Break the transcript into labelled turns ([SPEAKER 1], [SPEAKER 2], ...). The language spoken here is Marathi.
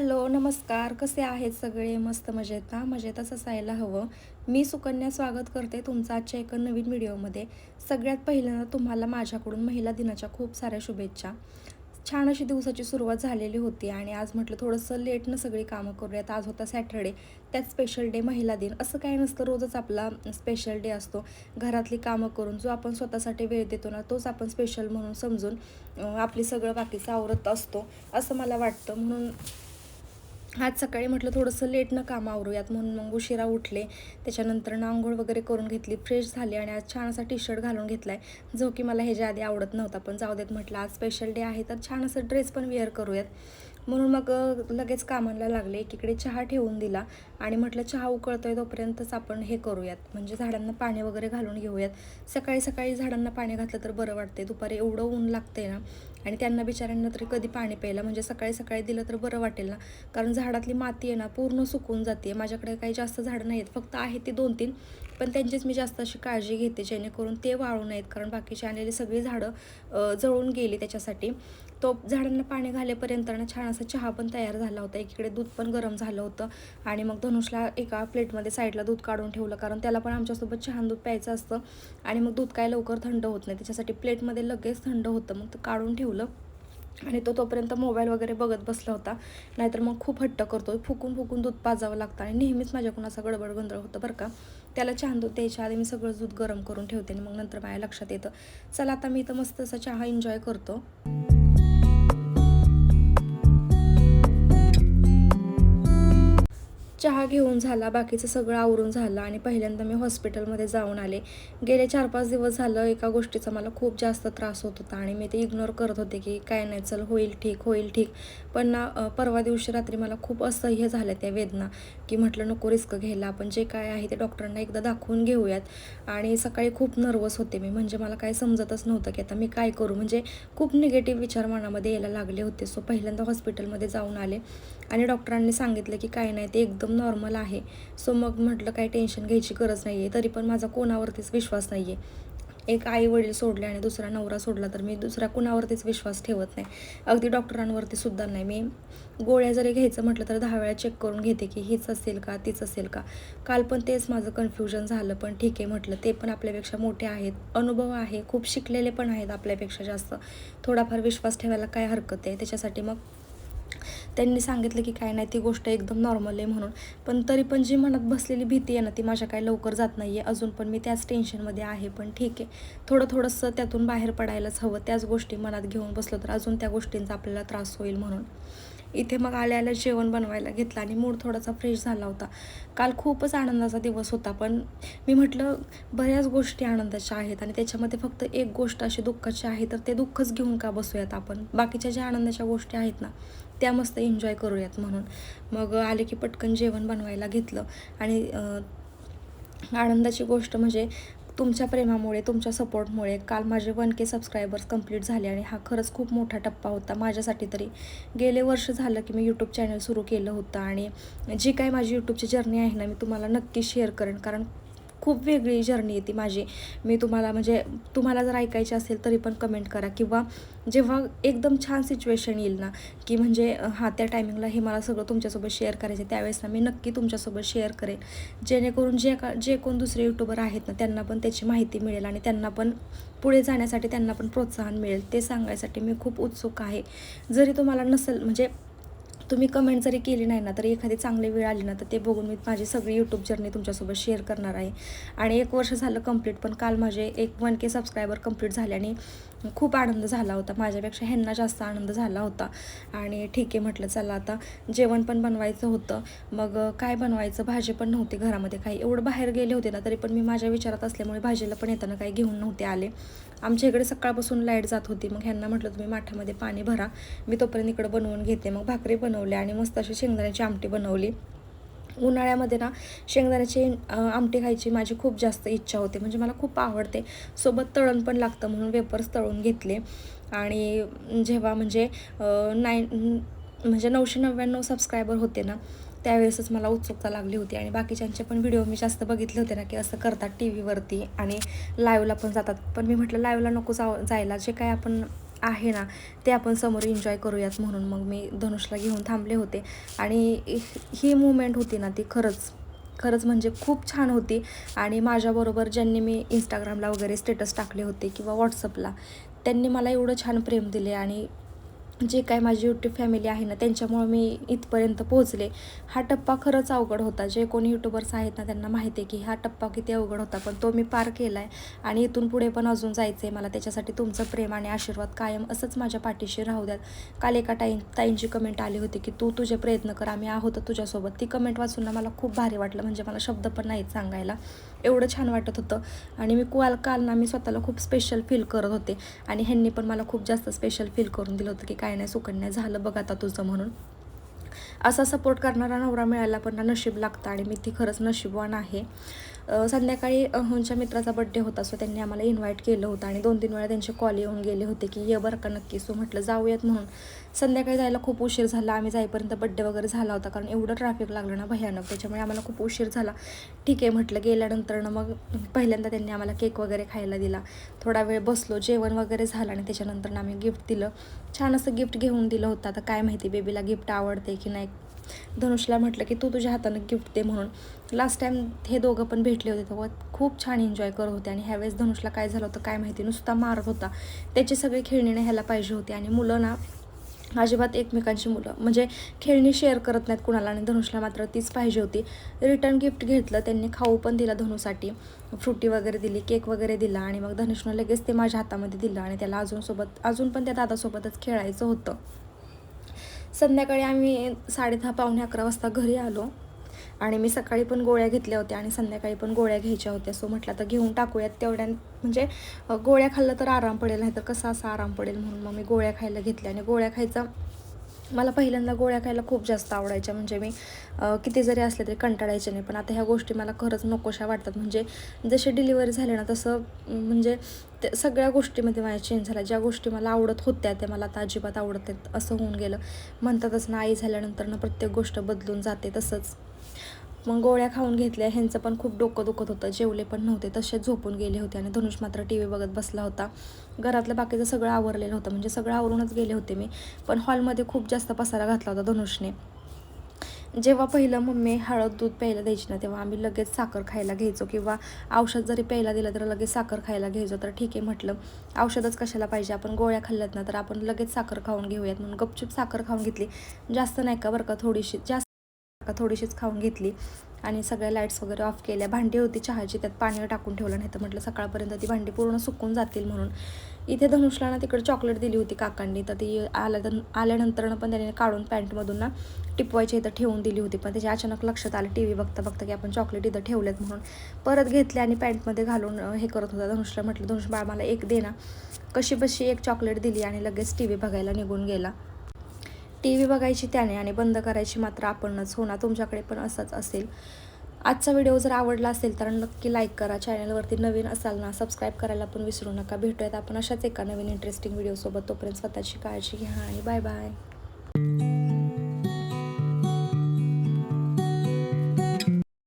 [SPEAKER 1] हॅलो नमस्कार. कसे आहेत सगळे? मस्त मजेत ना? मजेतच असायला हवं. मी सुकन्या स्वागत करते तुमचं आजच्या एका नवीन व्हिडिओमध्ये. सगळ्यात पहिल्यांदा तुम्हाला माझ्याकडून महिला दिनाच्या खूप साऱ्या शुभेच्छा. छान अशी दिवसाची सुरुवात झालेली होती आणि आज म्हटलं थोडंसं लेटनं सगळी कामं करूयात. आज होता सॅटरडे त्यात स्पेशल डे महिला दिन. असं काही नसतं रोजच आपला स्पेशल डे असतो. घरातली कामं करून जो आपण स्वतःसाठी वेळ देतो ना तोच आपण स्पेशल म्हणून समजून आपली सगळं बाकीचं आवरत असतो. असं मला वाटतं. म्हणून आज सकाळी म्हटलं थोडंसं लेटनं काम आवरूयात म्हणून मग उशिरा उठले. त्याच्यानंतर आंघोळ वगैरे करून घेतली फ्रेश झाली आणि आज छान असा टी शर्ट घालून घेतला आहे जो की मला ह्याच्या आधी आवडत नव्हता पण जाऊ देत म्हटलं आज स्पेशल डे आहे तर छान असं ड्रेस पण वेअर करूयात. म्हणून मग लगेच कामाला लागले एकीकडे चहा ठेवून दिला आणि म्हटलं चहा उकळतोय तोपर्यंतच आपण हे करूयात. म्हणजे झाडांना पाणी वगैरे घालून घेऊयात. सकाळी सकाळी झाडांना पाणी घातलं तर बरं वाटते दुपारी एवढं ऊन लागते ना आणि त्यांना बिचाऱ्यांना तरी कधी पाणी प्यायला म्हणजे सकाळी सकाळी दिलं तर बरं वाटेल ना. कारण झाडातली माती आहे ना पूर्ण सुकून जाते माझ्याकडे काही जास्त झाडं नाही आहेत फक्त आहेत ती दोन तीन पण त्यांचीच मी जास्त अशी काळजी घेते जेणेकरून ते वाळू नयेत कारण बाकीची आलेली सगळी झाडं जळून गेली त्याच्यासाठी. तो झाडांना पाणी घालेपर्यंत ना छान असा चहा पण तयार झाला होता. एकीकडे दूध पण गरम झालं होतं. आणि मग धनुषला एका प्लेटमध्ये साईडला दूध काढून ठेवलं कारण त्याला पण आमच्यासोबत छान दूध प्यायचं असतं. आणि मग दूध काय लवकर थंड होत नाही त्याच्यासाठी प्लेटमध्ये लगेच थंड होतं. मग काढून ठेवलं. आणि तो तोपर्यंत मोबाईल वगैरे बघत बसला होता. नाहीतर मग खूप हट्ट करतो फुकून फुकून दूध पाजावं लागतं. आणि नेहमीच माझ्याकडून असा गडबड गोंधळ होतं बरं का. त्याला चहा दूध द्यायच्या आधी मी सगळं दूध गरम करून ठेवते आणि मग नंतर माझ्या लक्षात येतं. चला आता मी तर मस्त असा चहा एन्जॉय करतो. चहा घेऊन झाला बाकीचं सगळं आवरून झालं आणि पहिल्यांदा मी हॉस्पिटलमध्ये जाऊन आले. गेले चार पाच दिवस झालं एका गोष्टीचा मला खूप जास्त त्रास होत होता आणि मी ते इग्नोर करत होते की काय नाही चल होईल ठीक होईल ठीक. पण ना परवा दिवशी रात्री मला खूप असह्य झालं त्या वेदना की म्हटलं नको रिस्क घ्यायला आपण जे काय आहे ते डॉक्टरांना एकदा दाखवून घेऊयात. आणि सकाळी खूप नर्वस होते मी म्हणजे मला काय समजतच नव्हतं की आता मी काय करू. म्हणजे खूप निगेटिव्ह विचार मनामध्ये यायला लागले होते. सो पहिल्यांदा हॉस्पिटलमध्ये जाऊन आले आणि डॉक्टरांनी सांगितलं की काय नाही ते एकदम नॉर्मल आहे. सो मग म्हटलं काही टेन्शन घ्यायची गरज नाही आहे तरी पण माझा कोणावरतीच विश्वास नाही आहे एक आई वडील सोडले आणि दुसरा नवरा सोडला तर मी दुसऱ्या कुणावरतीच विश्वास ठेवत नाही. अगदी डॉक्टरांवरती सुद्धा नाही. मी गोळ्या जरी घ्यायचं म्हटलं तर दहा वेळा चेक करून घेते की हीच असेल का तीच असेल का. काल पण तेच माझं कन्फ्युजन झालं पण ठीक आहे म्हटलं. ते पण आपल्यापेक्षा मोठे आहेत. अनुभव आहे. खूप शिकलेले पण आहेत आपल्यापेक्षा जास्त. थोडाफार विश्वास ठेवायला काय हरकत आहे? त्याच्यासाठी मग त्यांनी सांगितलं की काय नाही ती गोष्ट एकदम नॉर्मल आहे म्हणून. पण तरी पण जी मनात बसलेली भीती आहे ना ती माझ्या काय लवकर जात नाही आहे अजून पण मी त्याच टेन्शनमध्ये आहे पण ठीक आहे. थोडं थोडंसं त्यातून बाहेर पडायलाच हवं. त्याच गोष्टी मनात घेऊन बसलो तर अजून त्या गोष्टींचा आपल्याला त्रास होईल म्हणून. इथे मग आल्या जेवण बनवायला घेतलं आणि मूड थोडासा फ्रेश झाला होता. काल खूपच आनंदाचा दिवस होता पण मी म्हटलं बऱ्याच गोष्टी आनंदाच्या आहेत आणि त्याच्यामध्ये फक्त एक गोष्ट अशी दुःखाची आहे तर ते दुःखच घेऊन का बसूयात आपण? बाकीच्या ज्या आनंदाच्या गोष्टी आहेत ना त्या मस्त एन्जॉय करूयात म्हणून. मग आले की पटकन जेवण बनवायला घेतलं आणि आनंदाची गोष्ट म्हणजे तुमच्या प्रेमामुळे तुमच्या सपोर्टमुळे काल माझे वन के सबस्क्रायबर्स कंप्लीट झाले आणि हा खरंच खूप मोठा टप्पा होता. माझ्यासाठी तरी गेले वर्ष झालं की मी यूट्यूब चॅनल सुरू केलं होतं आणि जी काय माझी यूट्यूबची जर्नी आहे ना मी तुम्हाला नक्की शेअर करेन. कारण खूप वेगळी जर्नी आहे ती माझी. मी तुम्हाला म्हणजे तुम्हाला जर ऐकायची असेल तरी पण कमेंट करा. किंवा जेव्हा एकदम छान सिच्युएशन येईल ना की म्हणजे हां त्या टायमिंगला हे मला सगळं तुमच्यासोबत शेअर करायचं आहे त्यावेळेस ना मी नक्की तुमच्यासोबत शेअर करेन जेणेकरून जे का जे कोण दुसरे यूट्यूबर आहेत ना त्यांना पण त्याची माहिती मिळेल आणि त्यांना पण पुढे जाण्यासाठी त्यांना पण प्रोत्साहन मिळेल. ते सांगायसाठी मी खूप उत्सुक आहे. जरी तुम्हाला नसेल म्हणजे तुम्ही कमेंट जरी केली नाही ना तरी एखादी चांगली वेळ आली ना तर ते बघून मी माझी सगळी यूट्यूब जर्नी तुमच्यासोबत शेअर करणार आहे. आणि एक वर्ष झालं कंप्लीट पण काल माझे एक वन के सबस्क्रायबर कंप्लीट झाले आणि खूप आनंद झाला होता. माझ्यापेक्षा ह्यांना जास्त आनंद झाला होता. आणि ठीक आहे म्हटलं चला आता जेवण पण बनवायचं होतं. मग काय बनवायचं? भाजी पण नव्हती घरामध्ये काही. एवढं बाहेर गेले होते ना तरी पण मी माझ्या विचारात असल्यामुळे भाजीला पण येताना काही घेऊन नव्हते आले. आमच्या इकडे सकाळपासून लाइट जात होती. मग ह्यांना म्हटलं तुम्ही माठामध्ये पाणी भरा. मी तोपर्यंत इकडं बनवून घेते. मग भाकरी बनवल्या आणि मस्त अशी शेंगदाण्याची आमटी बनवली. उन्हाळ्यामध्ये ना शेंगदाण्याची आमटे आमटी खायची माझी खूप जास्त इच्छा होते. म्हणजे मला खूप आवडते. सोबत तळण पण लागतं म्हणून वेपर्स तळून घेतले. आणि जेव्हा म्हणजे नाईन म्हणजे नऊशे नव्याण्णव सबस्क्रायबर होते ना त्यावेळेसच मला उत्सुकता लागली होती. आणि बाकीच्यांचे पण व्हिडिओ मी जास्त बघितले होते ना की असं करतात टी व्हीवरती आणि लाईव्हला पण जातात. पण मी म्हटलं लाईव्हला नको जाव जायला. जे काय आपण आहे ना ते आपण समोर एन्जॉय करूयात म्हणून मग मी धनुषला घेऊन थांबले होते. आणि ही मुवमेंट होती ना ती खरंच खरंच म्हणजे खूप छान होती. आणि माझ्याबरोबर ज्यांनी मी इंस्टाग्रामला वगैरे स्टेटस टाकले होते किंवा व्हॉट्सअपला त्यांनी मला एवढं छान प्रेम दिले आणि जे काय माझी यूट्यूब फॅमिली आहे ना त्यांच्यामुळं मी इथपर्यंत पोहोचले. हा टप्पा खरंच अवघड होता. जे कोणी यूट्यूबर्स आहेत ना त्यांना माहिती आहे की हा टप्पा किती अवघड होता पण तो मी पार केला आहे आणि इथून पुढे पण अजून जायचं आहे मला त्याच्यासाठी तुमचं प्रेम आणि आशीर्वाद कायम असंच माझ्या पाठीशी राहू द्यात काल एका टाईम ताईंची कमेंट आली होती की तू तुझे प्रयत्न कर आम्ही आहोत तुझ्यासोबत. ती कमेंट वाचून ना मला खूप भारी वाटलं म्हणजे मला शब्द पण नाहीत सांगायला. एवढं छान वाटत होतं. आणि मी काल काल ना मी स्वतःला खूप स्पेशल फील करत होते. आणि ह्यांनी पण मला खूप जास्त स्पेशल फील करून दिलं होतं की काय नाही सुकन्या झालं बघ आता तुझं म्हणून. असा सपोर्ट करणारा नवरा मिळायला पण ना नशीब लागतं आणि मी ती खरंच नशीबवान आहे. संध्याकाळी अहोंच्या मित्राचा बड्डे होता सो त्यांनी आम्हाला इन्व्हाइट केलं होतं आणि दोन तीन वेळा त्यांचे कॉल येऊन गेले होते की ये बरं का नक्की. सो म्हटलं जाऊयात. म्हणून संध्याकाळी जायला खूप उशीर झाला. आम्ही जाईपर्यंत बड्डे वगैरे झाला होता कारण एवढं ट्रॅफिक लागलं ना भयानक. त्याच्यामुळे आम्हाला खूप उशीर झाला. ठीक आहे म्हटलं गेल्यानंतरनं मग पहिल्यांदा त्यांनी आम्हाला केक वगैरे खायला दिला. थोडा वेळ बसलो जेवण वगैरे झालं आणि त्याच्यानंतर आम्ही गिफ्ट दिलं. छान असं गिफ्ट घेऊन दिलं होतं. आता काय माहिती बेबीला गिफ्ट आवडते की नाही? धनुषला म्हटलं की तू तुझ्या हातानं गिफ्ट दे म्हणून. लास्ट टाईम हे दोघं पण भेटले होते तेव्हा खूप छान एन्जॉय करत होते आणि ह्यावेळेस धनुषला काय झालं होतं काय माहिती नुसता मारत होता. त्याची सगळी खेळणी न्यायला पाहिजे होती आणि मुलं ना अजिबात एकमेकांची मुलं म्हणजे खेळणी शेअर करत नाहीत कुणाला आणि धनुषला मात्र तीच पाहिजे होती. रिटर्न गिफ्ट घेतलं त्यांनी खाऊ पण दिला धनुसाठी. फ्रुटी वगैरे दिली केक वगैरे दिला आणि मग धनुषनं लगेच ते माझ्या हातामध्ये दिलं आणि त्याला अजूनसोबत अजून पण त्या दादासोबतच खेळायचं होतं. संध्याकाळी आम्ही साडेदहा पावणे अकरा वाजता घरी आलो. आणि मी सकाळी पण गोळ्या घेतल्या होत्या आणि संध्याकाळी पण गोळ्या घ्यायच्या होत्या. सो म्हटलं तर घेऊन टाकूयात. तेवढ्या म्हणजे गोळ्या खाल्लं तर आराम पडेल नाही तर कसा असा आराम पडेल म्हणून मग मी गोळ्या खायला घेतल्या. आणि गोळ्या खायचा मला पहिल्यांदा गोळ्या खायला खूप जास्त आवडायच्या. म्हणजे मी किती जरी असले तरी कंटाळायचे नाही. पण आता ह्या गोष्टी मला खरंच नकोशा वाटतात. म्हणजे जशी डिलिव्हरी झाली ना तसं म्हणजे ते सगळ्या गोष्टीमध्ये माझ्या चेंज झाल्या. ज्या गोष्टी मला आवडत होत्या त्या मला आता अजिबात आवडत नाहीत. असं होऊन गेलं. म्हणतातच ना आई झाल्यानंतर ना प्रत्येक गोष्ट बदलून जाते तसंच. मग गोळ्या खाऊन घेतल्या. ह्यांचं पण खूप डोकं दुखत होतं. जेवले पण नव्हते. तसेच झोपून गेले होते आणि धनुष मात्र टी व्ही बघत बसला होता. घरातलं बाकीचं सगळं आवरलेलं होतं. म्हणजे सगळं आवरूनच गेले होते मी. पण हॉलमध्ये खूप जास्त पसारा घातला होता धनुषने. जेव्हा पहिलं मम्मी हळद दूध प्यायला द्यायची ना तेव्हा आम्ही लगेच साखर खायला घ्यायचो किंवा औषध जरी प्यायला दिलं तर लगेच साखर खायला घ्यायचो. तर ठीक आहे म्हटलं औषधच कशाला पाहिजे? आपण गोळ्या खाल्ल्यात ना तर आपण लगेच साखर खाऊन घेऊयात म्हणून गपचूप साखर खाऊन घेतली. जास्त नाही का बरं का थोडीशी जास्त थोडीशीच खाऊन घेतली आणि सगळ्या लाईट्स वगैरे ऑफ केल्या. भांडी होती चहाची त्यात पाणी टाकून ठेवलं नाही तर म्हटलं सकाळपर्यंत ती भांडी पूर्ण सुकून जातील म्हणून. इथे धनुषला ना तिकडे चॉकलेट दिली होती काकांनी. तर ती आल्या आल्यानंतर पण त्याने काढून पॅन्टमधून ना टिपवायची इथं ठेवून दिली होती. पण त्याच्या अचानक लक्षात आलं टी व्ही बघता बघता की आपण चॉकलेट इथं ठेवलेत म्हणून. परत घेतले आणि पॅन्टमध्ये घालून हे करत होता. धनुषला म्हटलं धनुष बाळ मला एक दे ना. कशी बशी एक चॉकलेट दिली आणि लगेच टी व्ही बघायला निघून गेला. टी व्ही बघायची त्याने आणि बंद करायची मात्र आपणच. हो ना तुमच्याकडे पण असंच असेल. आजचा व्हिडिओ जर आवडला असेल तर नक्की लाईक करा. चॅनलवरती नवीन असाल ना सबस्क्राईब करायला पण विसरू नका. भेटूयात आपण अशाच एका नवीन इंटरेस्टिंग व्हिडिओसोबत तोपर्यंत स्वतःची काळजी घ्या आणि बाय बाय